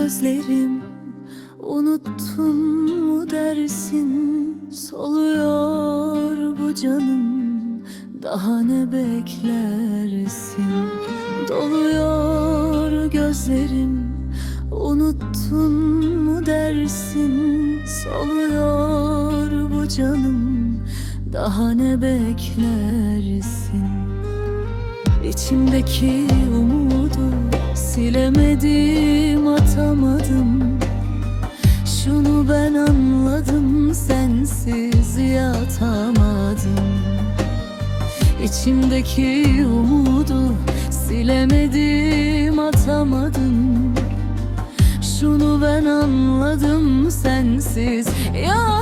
gözlerim Unuttun mu dersin? Soluyor bu canım Daha ne beklersin? Doluyor gözlerim Unuttun mu dersin? Soluyor bu canım Daha ne beklersin? İçimdeki umudu silemedim atamadım Şunu ben anladım sensiz yatamadım. İçimdeki umudu silemedim atamadım. Şunu ben anladım sensiz yatamadım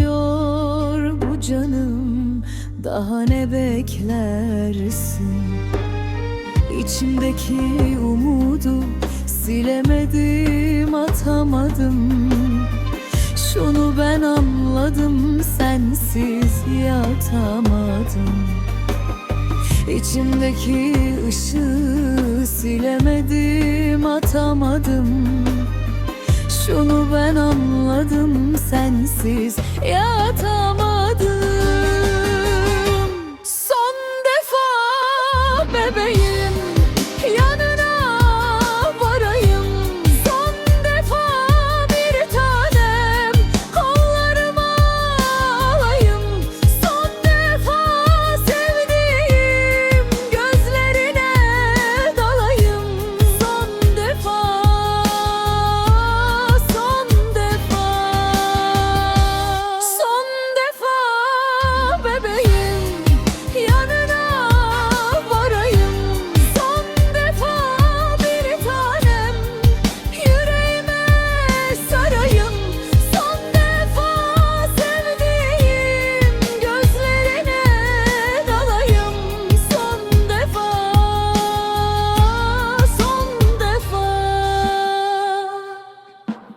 Soluyor bu canım. Daha ne beklersin? İçimdeki umudu Silemedim atamadım. Şunu ben anladım Sensiz yatamadım. İçimdeki ışığı silemedim atamadım. Şunu ben anladım sensiz. Yatamadım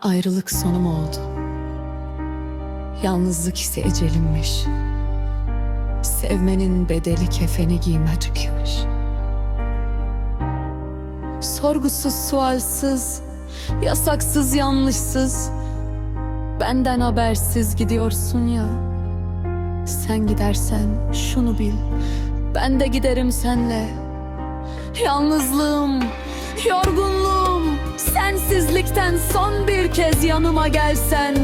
Ayrılık sonum oldu. Yalnızlık ise ecelimmiş Sevmenin bedeli kefeni giyme tükümüş Sorgusuz sualsiz Yasaksız yanlışsız. Benden habersiz gidiyorsun ya. Sen gidersen şunu bil. Ben de giderim senle. Yalnızlığım, yorgunluğum Sensizlikten son kez yanıma gelsen